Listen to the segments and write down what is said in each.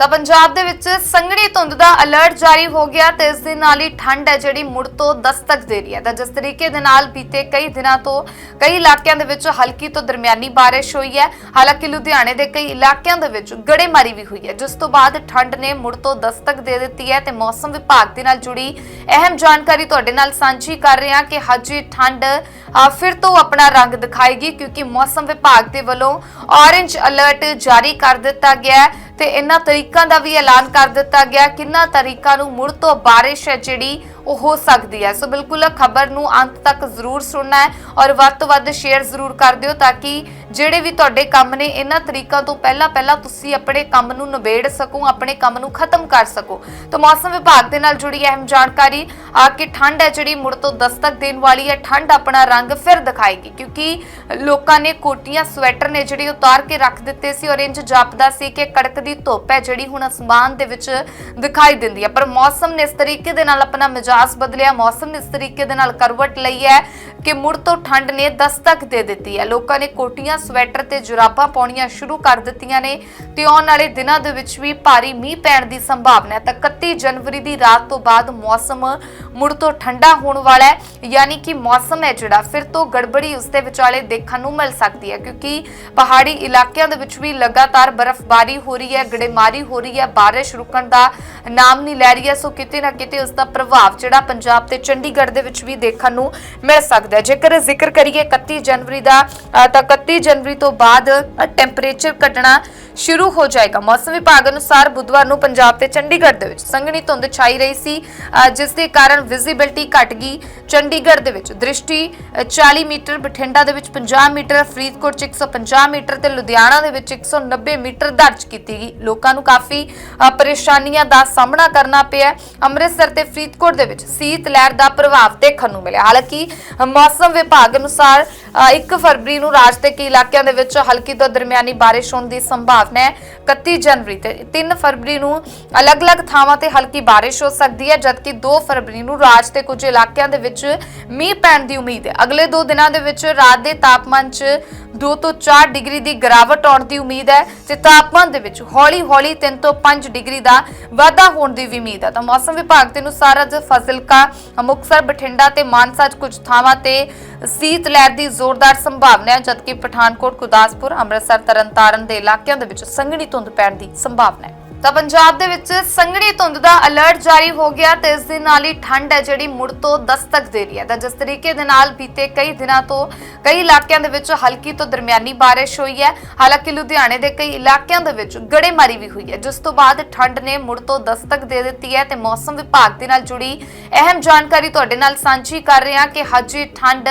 ਤਾਂ ਪੰਜਾਬ ਦੇ ਵਿੱਚ ਸੰਘਣੀ ਧੁੰਦ ਦਾ ਅਲਰਟ ਜਾਰੀ ਹੋ ਗਿਆ ਤੇ ਇਸ ਦੇ ਨਾਲ ਹੀ ਠੰਡ ਹੈ ਜਿਹੜੀ ਮੁੜ ਤੋਂ ਦਸਤਕ ਦੇ ਰਹੀ ਹੈ। ਤਾਂ ਜਿਸ ਤਰੀਕੇ ਦੇ ਨਾਲ ਬੀਤੇ ਕਈ ਦਿਨਾਂ ਤੋਂ ਕਈ ਇਲਾਕਿਆਂ ਦੇ ਵਿੱਚ ਹਲਕੀ ਤੋਂ ਦਰਮਿਆਨੀ ਬਾਰਿਸ਼ ਹੋਈ ਹੈ। ਹਾਲਾਂਕਿ ਲੁਧਿਆਣੇ ਦੇ ਕਈ ਇਲਾਕਿਆਂ ਦੇ ਵਿੱਚ ਗੜੇਮਾਰੀ ਵੀ ਹੋਈ ਹੈ, ਜਿਸ ਤੋਂ ਬਾਅਦ ਠੰਡ ਨੇ ਮੁੜ ਤੋਂ ਦਸਤਕ ਦੇ ਦਿੱਤੀ ਹੈ ਤੇ ਮੌਸਮ ਵਿਭਾਗ ਦੇ ਨਾਲ ਜੁੜੀ ਅਹਿਮ ਜਾਣਕਾਰੀ ਤੁਹਾਡੇ ਨਾਲ ਸਾਂਝੀ ਕਰ ਰਹੇ ਹਾਂ ਕਿ ਹਜੇ ਠੰਡ ਫਿਰ ਤੋਂ ਆਪਣਾ ਰੰਗ ਦਿਖਾਏਗੀ ਕਿਉਂਕਿ ਮੌਸਮ ਵਿਭਾਗ ਦੇ ਵੱਲੋਂ ਔਰੇਂਜ ਅਲਰਟ ਜਾਰੀ ਕਰ ਦਿੱਤਾ ਗਿਆ ਹੈ। ਤੇ ਇਹਨਾਂ ਤਰੀਕਾਂ ਦਾ ਵੀ ਐਲਾਨ ਕਰ ਦਿੱਤਾ ਗਿਆ। ਕਿੰਨਾ ਤਰੀਕਾਂ ਨੂੰ ਮੁੜ ਤੋਂ ਬਾਰਿਸ਼ ਹੈ ਜਿਹੜੀ ਉਹ ਹੋ ਸਕਦੀ ਹੈ। ਸੋ ਬਿਲਕੁਲ ਖਬਰ ਨੂੰ ਅੰਤ ਤੱਕ ਜ਼ਰੂਰ ਸੁਣਨਾ ਹੈ ਔਰ ਵੱਧ ਤੋਂ ਵੱਧ ਸ਼ੇਅਰ ਜ਼ਰੂਰ ਕਰ ਦਿਓ ਤਾਂ ਕਿ ਜਿਹੜੇ ਵੀ ਤੁਹਾਡੇ ਕੰਮ ਨੇ, ਇਹਨਾਂ ਤਰੀਕਾਂ ਤੋਂ ਪਹਿਲਾਂ ਪਹਿਲਾਂ ਤੁਸੀਂ ਆਪਣੇ ਕੰਮ ਨੂੰ ਨਿਬੇੜ ਸਕੋ, ਆਪਣੇ ਕੰਮ ਨੂੰ ਖਤਮ ਕਰ ਸਕੋ। ਤਾਂ ਮੌਸਮ ਵਿਭਾਗ ਦੇ ਨਾਲ ਜੁੜੀ ਅਹਿਮ ਜਾਣਕਾਰੀ, ਆ ਕਿ ਠੰਡ ਹੈ ਜਿਹੜੀ ਮੁੜ ਤੋਂ ਦਸਤਕ ਦੇਣ ਵਾਲੀ ਹੈ। ਠੰਡ ਆਪਣਾ ਰੰਗ ਫਿਰ ਦਿਖਾਏਗੀ ਕਿਉਂਕਿ ਲੋਕਾਂ ਨੇ ਕੋਟੀਆਂ, ਸਵੈਟਰ ਨੇ ਜਿਹੜੀ ਉਤਾਰ ਕੇ ਰੱਖ ਦਿੱਤੇ ਸੀ ਔਰ ਇੰਜ ਜਾਪਦਾ ਸੀ ਕਿ ਕੜਕਦੀ ਧੁੱਪ ਹੈ ਜਿਹੜੀ ਹੁਣ ਅਸਮਾਨ ਦੇ ਵਿੱਚ ਦਿਖਾਈ ਦਿੰਦੀ ਹੈ। ਪਰ ਮੌਸਮ ਨੇ ਇਸ ਤਰੀਕੇ ਦੇ ਨਾਲ ਆਪਣਾ ਮਿਜਾਜ਼ ਬਦਲਿਆ, ਮੌਸਮ ਇਸ ਤਰੀਕੇ ਦੇ ਨਾਲ ਕਰਵਟ ਲਈ ਹੈ ਕਿ ਮੁੜ ਤੋਂ ਠੰਡ ਨੇ ਦਸਤਕ ਦੇ ਦਿੱਤੀ ਹੈ। ਲੋਕਾਂ ਨੇ ਕੋਟੀਆਂ, ਸਵੈਟਰ ਤੇ ਜੁਰਾਬਾਂ ਪਾਉਣੀਆਂ ਸ਼ੁਰੂ ਕਰ ਦਿੱਤੀਆਂ ਨੇ ਤੇ ਆਉਣ ਵਾਲੇ ਦਿਨਾਂ ਦੇ ਵਿੱਚ ਵੀ ਭਾਰੀ ਮੀਂਹ ਪੈਣ ਦੀ ਸੰਭਾਵਨਾ ਹੈ। ਤਾਂ 31 ਜਨਵਰੀ ਦੀ ਰਾਤ ਤੋਂ ਬਾਅਦ ਮੌਸਮ ਮੁੜ ਤੋਂ ਠੰਡਾ ਹੋਣ ਵਾਲਾ ਹੈ। ਯਾਨੀ ਕਿ ਮੌਸਮ ਹੈ ਜਿਹੜਾ, ਫਿਰ ਤੋਂ ਗੜਬੜੀ ਉਸ ਦੇ ਵਿਚਾਲੇ ਦੇਖਣ ਨੂੰ ਮਿਲ ਸਕਦੀ ਹੈ ਕਿਉਂਕਿ ਪਹਾੜੀ ਇਲਾਕਿਆਂ ਦੇ ਵਿੱਚ ਵੀ ਲਗਾਤਾਰ ਬਰਫ਼ਬਾਰੀ ਹੋ ਰਹੀ ਹੈ, ਗੜੇਮਾਰੀ ਹੋ ਰਹੀ ਹੈ, ਬਾਰਿਸ਼ ਰੁਕਣ ਦਾ ਨਾਮ ਨਹੀਂ ਲੈ ਰਹੀ ਹੈ। ਸੋ ਕਿਤੇ ਨਾ ਕਿਤੇ ਉਸ ਦਾ ਪ੍ਰਭਾਵ ਜਿਹੜਾ ਪੰਜਾਬ ਤੇ ਚੰਡੀਗੜ੍ਹ ਦੇ ਵਿੱਚ ਵੀ ਦੇਖਣ ਨੂੰ ਮਿਲ ਸਕਦਾ ਹੈ। ਜੇਕਰ ਜ਼ਿਕਰ ਕਰੀਏ 31 ਜਨਵਰੀ ਦਾ ਤਾਂ 31 ਜਨਵਰੀ ਤੋਂ ਬਾਅਦ ਟੈਂਪਰੇਚਰ ਘਟਣਾ ਸ਼ੁਰੂ ਹੋ ਜਾਏਗਾ। ਮੌਸਮ ਵਿਭਾਗ ਅਨੁਸਾਰ ਬੁੱਧਵਾਰ ਨੂੰ ਪੰਜਾਬ ਤੇ ਚੰਡੀਗੜ੍ਹ ਦੇ ਵਿੱਚ ਸੰਘਣੀ ਧੁੰਦ ਛਾਈ ਰਹੀ ਸੀ ਜਿਸ ਦੇ ਕਾਰਨ ਵਿਜ਼ਿਬਿਲਟੀ ਘਟ ਗਈ। ਚੰਡੀਗੜ੍ਹ ਦੇ ਵਿੱਚ ਦ੍ਰਿਸ਼ਟੀ ਅ, 40 ਮੀਟਰ ਬਠਿੰਡਾ ਦੇ ਵਿੱਚ 50 ਮੀਟਰ ਫਰੀਦਕੋਟ ਚ 150 ਮੀਟਰ ਤੇ ਲੁਧਿਆਣਾ ਦੇ ਵਿੱਚ 190 ਮੀਟਰ ਦਰਜ ਕੀਤੀ ਗਈ। ਲੋਕਾਂ ਨੂੰ ਕਾਫੀ ਪਰੇਸ਼ਾਨੀਆਂ ਦਾ ਸਾਹਮਣਾ ਕਰਨਾ ਪਿਆ। ਅੰਮ੍ਰਿਤਸਰ ਤੇ ਫਰੀਦਕੋਟ ਦੇ ਵਿੱਚ ਸੀਤ ਲਹਿਰ ਦਾ ਪ੍ਰਭਾਵ ਦੇਖਣ ਨੂੰ ਮਿਲਿਆ। ਹਾਲਾਂਕਿ, ਮੌਸਮ ਵਿਭਾਗ ਅਨੁਸਾਰ 1 ਫਰਵਰੀ ਨੂੰ ਰਾਜ ਦੇ ਕਈ ਇਲਾਕਿਆਂ ਦੇ ਵਿੱਚ ਹਲਕੀ ਤੋਂ ਦਰਮਿਆਨੀ ਬਾਰਿਸ਼ ਹੋਣ ਦੀ ਸੰਭਾਵਨਾ ਹੈ 31 ਜਨਵਰੀ ਤੇ। 3 ਫਰਵਰੀ ਨੂੰ ਅਲੱਗ-ਅਲੱਗ ਥਾਵਾਂ ਤੇ ਹਲਕੀ ਬਾਰਿਸ਼ ਹੋ ਸਕਦੀ ਹੈ, ਜਦਕਿ 2 ਫਰਵਰੀ ਨੂੰ ਰਾਜ ਦੇ ਕੁਝ ਇਲਾਕਿਆਂ ਦੇ ਵਿੱਚ ਮੀਂਹ ਪੈਣ ਦੀ ਉਮੀਦ ਹੈ। ਅਗਲੇ 2 ਦਿਨਾਂ ਦੇ ਵਿੱਚ ਰਾਤ ਦੇ ਤਾਪਮਾਨ 'ਚ 2 ਤੋਂ 4 ਡਿਗਰੀ ਦੀ ਗਿਰਾਵਟ ਆਉਣ ਦੀ ਉਮੀਦ ਹੈ ਤੇ ਤਾਪਮਾਨ ਦੇ ਵਿੱਚ ਹੌਲੀ-ਹੌਲੀ 3 ਤੋਂ 5 ਡਿਗਰੀ ਦਾ ਵਾਧਾ ਹੋਣ ਦੀ ਵੀ ਉਮੀਦ ਹੈ। ਤਾਂ ਮੌਸਮ ਵਿਭਾਗ ਦੇ ਅਨੁਸਾਰ ਅੱਜ ਫਜ਼ਿਲਕਾ ਮੁਕਤਸਰ ਬਠਿੰਡਾ ਤੇ ਮਾਨਸਾ 'ਚ ਕੁਝ ਥਾਵਾਂ ਤੇ ਸੀਤ ਲਹਿਰ ਦੀ ਜ਼ੋਰਦਾਰ ਸੰਭਾਵਨਾ ਹੈ, ਜਦਕਿ ਪਠਾਨਕੋਟ, ਗੁਰਦਾਸਪੁਰ, ਅੰਮ੍ਰਿਤਸਰ, ਤਰਨਤਾਰਨ ਦੇ ਇਲਾਕਿਆਂ ਦੇ ਵਿੱਚ ਸੰਘਣੀ ਧੁੰਦ ਪੈਣ ਦੀ ਸੰਭਾਵਨਾ ਹੈ। ਤਾਂ ਪੰਜਾਬ ਦੇ ਵਿੱਚ ਸੰਘਣੀ ਧੁੰਦ ਦਾ ਅਲਰਟ ਜਾਰੀ ਹੋ ਗਿਆ ਤੇ ਇਸ ਦੇ ਨਾਲ ਹੀ ਠੰਡ ਹੈ ਜਿਹੜੀ ਮੁੜ ਤੋਂ ਦਸਤਕ ਦੇ ਰਹੀ ਹੈ। ਤਾਂ ਜਿਸ ਤਰੀਕੇ ਦੇ ਨਾਲ ਬੀਤੇ ਕਈ ਦਿਨਾਂ ਤੋਂ ਕਈ ਇਲਾਕਿਆਂ ਦੇ ਵਿੱਚ ਹਲਕੀ ਤੋਂ ਦਰਮਿਆਨੀ ਬਾਰਿਸ਼ ਹੋਈ ਹੈ। ਹਾਲਾਂਕਿ ਲੁਧਿਆਣੇ ਦੇ ਕਈ ਇਲਾਕਿਆਂ ਦੇ ਵਿੱਚ ਗੜੇਮਾਰੀ ਵੀ ਹੋਈ ਹੈ। ਜਿਸ ਤੋਂ ਬਾਅਦ ਠੰਡ ਨੇ ਮੁੜ ਤੋਂ ਦਸਤਕ ਦੇ ਦਿੱਤੀ ਹੈ ਤੇ ਮੌਸਮ ਵਿਭਾਗ ਦੇ ਨਾਲ ਜੁੜੀ ਅਹਿਮ ਜਾਣਕਾਰੀ ਤੁਹਾਡੇ ਨਾਲ ਸਾਂਝੀ ਕਰ ਰਹੇ ਹਾਂ ਕਿ ਹਜੇ ਠੰਡ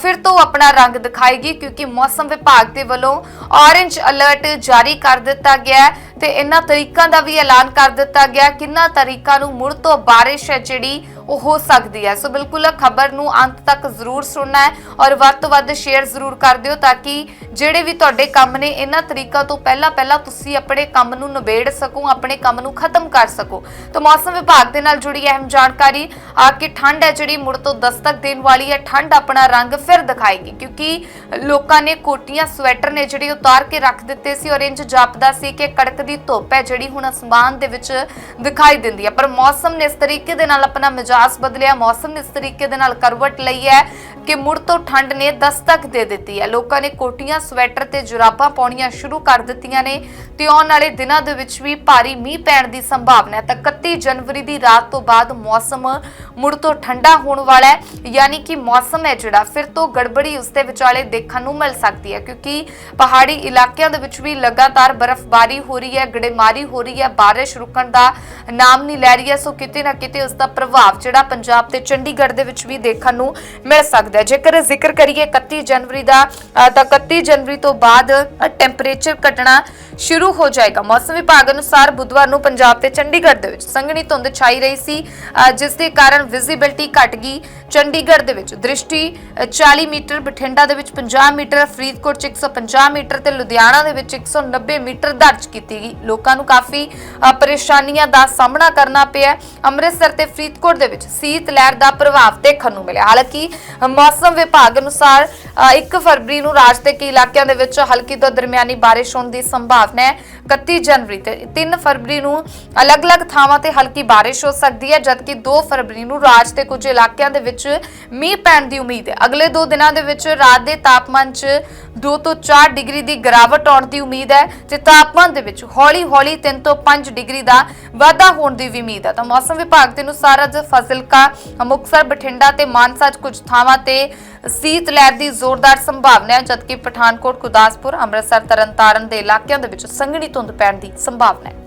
ਫਿਰ ਤੋਂ ਆਪਣਾ ਰੰਗ ਦਿਖਾਏਗੀ ਕਿਉਂਕਿ ਮੌਸਮ ਵਿਭਾਗ ਦੇ ਵੱਲੋਂ ਔਰੇਂਜ ਅਲਰਟ ਜਾਰੀ ਕਰ ਦਿੱਤਾ ਗਿਆ ਹੈ। ਤੇ ਇਹਨਾਂ ਤਰੀਕਾਂ ਦਾ ਵੀ ਐਲਾਨ ਕਰ ਦਿੱਤਾ ਗਿਆ। ਕਿੰਨਾ ਤਰੀਕਾਂ ਨੂੰ ਮੁੜ ਤੋਂ ਬਾਰਿਸ਼ ਹੈ ਜਿਹੜੀ ਉਹ ਹੋ ਸਕਦੀ ਹੈ? ਸੋ ਬਿਲਕੁਲ ਖਬਰ ਨੂੰ ਅੰਤ ਤੱਕ ਜ਼ਰੂਰ ਸੁਣਨਾ ਹੈ ਔਰ ਵੱਧ ਤੋਂ ਵੱਧ ਸ਼ੇਅਰ ਜ਼ਰੂਰ ਕਰ ਦਿਓ ਤਾਂ ਕਿ ਜਿਹੜੇ ਵੀ ਤੁਹਾਡੇ ਕੰਮ ਨੇ, ਇਹਨਾਂ ਤਰੀਕਾਂ ਤੋਂ ਪਹਿਲਾਂ ਪਹਿਲਾਂ ਤੁਸੀਂ ਆਪਣੇ ਕੰਮ ਨੂੰ ਨਿਬੇੜ ਸਕੋ, ਆਪਣੇ ਕੰਮ ਨੂੰ ਖਤਮ ਕਰ ਸਕੋ। ਤਾਂ ਮੌਸਮ ਵਿਭਾਗ ਦੇ ਨਾਲ ਜੁੜੀ ਅਹਿਮ ਜਾਣਕਾਰੀ, ਆ ਕਿ ਠੰਡ ਹੈ ਜਿਹੜੀ ਮੁੜ ਤੋਂ ਦਸਤਕ ਦੇਣ ਵਾਲੀ ਹੈ। ਠੰਡ ਆਪਣਾ ਰੰਗ ਫਿਰ ਦਿਖਾਏਗੀ ਕਿਉਂਕਿ ਲੋਕਾਂ ਨੇ ਕੋਟੀਆਂ, ਸਵੈਟਰ ਨੇ ਜਿਹੜੀ ਉਤਾਰ ਕੇ ਰੱਖ ਦਿੱਤੇ ਸੀ ਔਰ ਇੰਜ ਜਾਪਦਾ ਸੀ ਕਿ ਕੜਕ ਕੜਕਦੀ ਧੁੱਪ ਹੈ, ਜਿਹੜੀ ਹੁਣ ਅਸਮਾਨ ਦੇ ਵਿੱਚ ਦਿਖਾਈ ਦਿੰਦੀ ਹੈ। ਪਰ ਮੌਸਮ ਨੇ ਇਸ ਤਰੀਕੇ ਦੇ ਨਾਲ ਆਪਣਾ ਮਿਜਾਜ਼ ਬਦਲਿਆ। ਮੌਸਮ ਨੇ ਇਸ ਤਰੀਕੇ ਦੇ ਨਾਲ ਕਰਵਟ ਲਈ ਹੈ ਕਿ ਮੁੜ ਤੋਂ ਠੰਡ ਨੇ ਦਸਤਕ ਦੇ ਦਿੱਤੀ ਹੈ। ਲੋਕਾਂ ਨੇ ਕੋਟੀਆਂ, ਸਵੈਟਰ ਤੇ ਜੁਰਾਬਾਂ ਪਾਉਣੀਆਂ ਸ਼ੁਰੂ ਕਰ ਦਿੱਤੀਆਂ ਨੇ ਤੇ ਆਉਣ ਵਾਲੇ ਦਿਨਾਂ ਦੇ ਵਿੱਚ ਵੀ ਭਾਰੀ ਮੀਂਹ ਪੈਣ ਦੀ ਸੰਭਾਵਨਾ ਹੈ। ਤਾਂ 31 ਜਨਵਰੀ ਦੀ ਰਾਤ ਤੋਂ ਬਾਅਦ ਮੌਸਮ ਮੁੜ ਤੋਂ ਠੰਡਾ ਹੋਣ ਵਾਲਾ ਹੈ। ਯਾਨੀ ਕਿ ਮੌਸਮ ਹੈ ਜਿਹੜਾ, ਫਿਰ ਤੋਂ ਗੜਬੜੀ ਉਸਦੇ ਵਿਚਾਲੇ ਦੇਖਣ ਨੂੰ ਮਿਲ ਸਕਦੀ ਹੈ। ਕਿਉਂਕਿ ਪਹਾੜੀ ਇਲਾਕਿਆਂ ਦੇ ਵਿੱਚ ਵੀ ਲਗਾਤਾਰ ਬਰਫ਼ਬਾਰੀ ਹੋ ਰਹੀ ਹੈ। ਗੜੇਮਾਰੀ ਹੋ ਰਹੀ ਹੈ ਬਾਰਿਸ਼ ਰੁਕਣ ਦਾ ਨਾਮ ਨਹੀਂ ਲੈ ਰਹੀ ਹੈ ਸੋ ਕਿਤੇ ਨਾ ਕਿਤੇ ਉਸ ਦਾ ਪ੍ਰਭਾਵ ਜਿਹੜਾ ਪੰਜਾਬ ਤੇ ਚੰਡੀਗੜ੍ਹ ਦੇ ਵਿੱਚ ਵੀ ਦੇਖਣ ਨੂੰ ਮਿਲ ਸਕਦਾ ਹੈ। ਜੇਕਰ ਜ਼ਿਕਰ ਕਰੀਏ 31 ਜਨਵਰੀ ਦਾ ਤਾਂ 31 ਜਨਵਰੀ ਤੋਂ ਬਾਅਦ ਟੈਂਪਰੇਚਰ ਘਟਣਾ ਸ਼ੁਰੂ ਹੋ ਜਾਏਗਾ। ਮੌਸਮ ਵਿਭਾਗ ਅਨੁਸਾਰ ਬੁੱਧਵਾਰ ਨੂੰ ਪੰਜਾਬ ਤੇ ਚੰਡੀਗੜ੍ਹ ਦੇ ਵਿੱਚ ਸੰਘਣੀ ਧੁੰਦ ਛਾਈ ਰਹੀ ਸੀ ਅ, ਜਿਸ ਦੇ ਕਾਰਨ ਵਿਜ਼ਿਬਿਲਟੀ ਘਟ ਗਈ। ਚੰਡੀਗੜ੍ਹ ਦੇ ਵਿੱਚ ਦ੍ਰਿਸ਼ਟੀ ਅ, 40 ਮੀਟਰ ਬਠਿੰਡਾ ਦੇ ਵਿੱਚ 50 ਮੀਟਰ ਫਰੀਦਕੋਟ ਚ 150 ਮੀਟਰ ਤੇ ਲੁਧਿਆਣਾ ਦੇ ਵਿੱਚ 190 ਮੀਟਰ ਦਰਜ ਕੀਤੀ ਗਈ ਲੋਕਾਂ ਨੂੰ ਕਾਫੀ ਪਰੇਸ਼ਾਨੀਆਂ ਦਾ ਸਾਹਮਣਾ ਕਰਨਾ ਪਿਆ। ਅੰਮ੍ਰਿਤਸਰ ਤੇ ਫਰੀਦਕੋਟ ਦੇ ਵਿੱਚ ਸੀਤ ਲਹਿਰ ਦਾ ਪ੍ਰਭਾਵ ਦੇਖਣ ਨੂੰ ਮਿਲਿਆ। ਹਾਲਾਂਕਿ, ਮੌਸਮ ਵਿਭਾਗ ਅਨੁਸਾਰ 1 ਫਰਵਰੀ ਨੂੰ ਰਾਜ ਦੇ ਕਈ ਇਲਾਕਿਆਂ ਦੇ ਵਿੱਚ ਹਲਕੀ ਤੋਂ ਦਰਮਿਆਨੀ ਬਾਰਿਸ਼ ਹੋਣ ਦੀ ਸੰਭਾਵਨਾ ਹੈ। 31 ਜਨਵਰੀ ਤੇ 3 ਫਰਵਰੀ ਨੂੰ ਅਲੱਗ-ਅਲੱਗ ਥਾਵਾਂ ਤੇ ਹਲਕੀ ਬਾਰਿਸ਼ ਹੋ ਸਕਦੀ ਹੈ, ਜਦਕਿ 2 ਫਰਵਰੀ ਨੂੰ ਰਾਜ ਦੇ ਕੁਝ ਇਲਾਕਿਆਂ ਦੇ ਵਿੱਚ ਮੀਂਹ ਪੈਣ ਦੀ ਉਮੀਦ ਹੈ। ਅਗਲੇ 2 ਦਿਨਾਂ ਦੇ ਵਿੱਚ ਰਾਤ ਦੇ ਤਾਪਮਾਨ 'ਚ 2 ਤੋਂ 4 ਡਿਗਰੀ ਦੀ ਗਿਰਾਵਟ ਆਉਣ ਦੀ ਉਮੀਦ ਹੈ ਤੇ ਤਾਪਮਾਨ ਦੇ ਵਿੱਚ ਹੌਲੀ-ਹੌਲੀ 3 ਤੋਂ 5 ਡਿਗਰੀ ਦਾ ਵਾਧਾ ਹੋਣ ਦੀ ਵੀ ਉਮੀਦ ਹੈ। ਤਾਂ ਮੌਸਮ ਵਿਭਾਗ ਦੇ ਅਨੁਸਾਰ ਅੱਜ ਫਜ਼ਿਲਕਾ, ਮੁਕਤਸਰ, ਬਠਿੰਡਾ ਤੇ ਮਾਨਸਾ 'ਚ ਕੁਝ ਥਾਵਾਂ ਤੇ ਸੀਤ ਲਹਿਰ ਦੀ ਜ਼ੋਰਦਾਰ ਸੰਭਾਵਨਾ ਹੈ, ਜਦਕਿ ਪਠਾਨਕੋਟ, ਗੁਰਦਾਸਪੁਰ, ਅੰਮ੍ਰਿਤਸਰ, ਤਰਨਤਾਰਨ ਦੇ ਇਲਾਕਿਆਂ ਦੇ ਵਿੱਚ ਸੰਘਣੀ ਧੁੰਦ ਪੈਣ ਦੀ ਸੰਭਾਵਨਾ ਹੈ।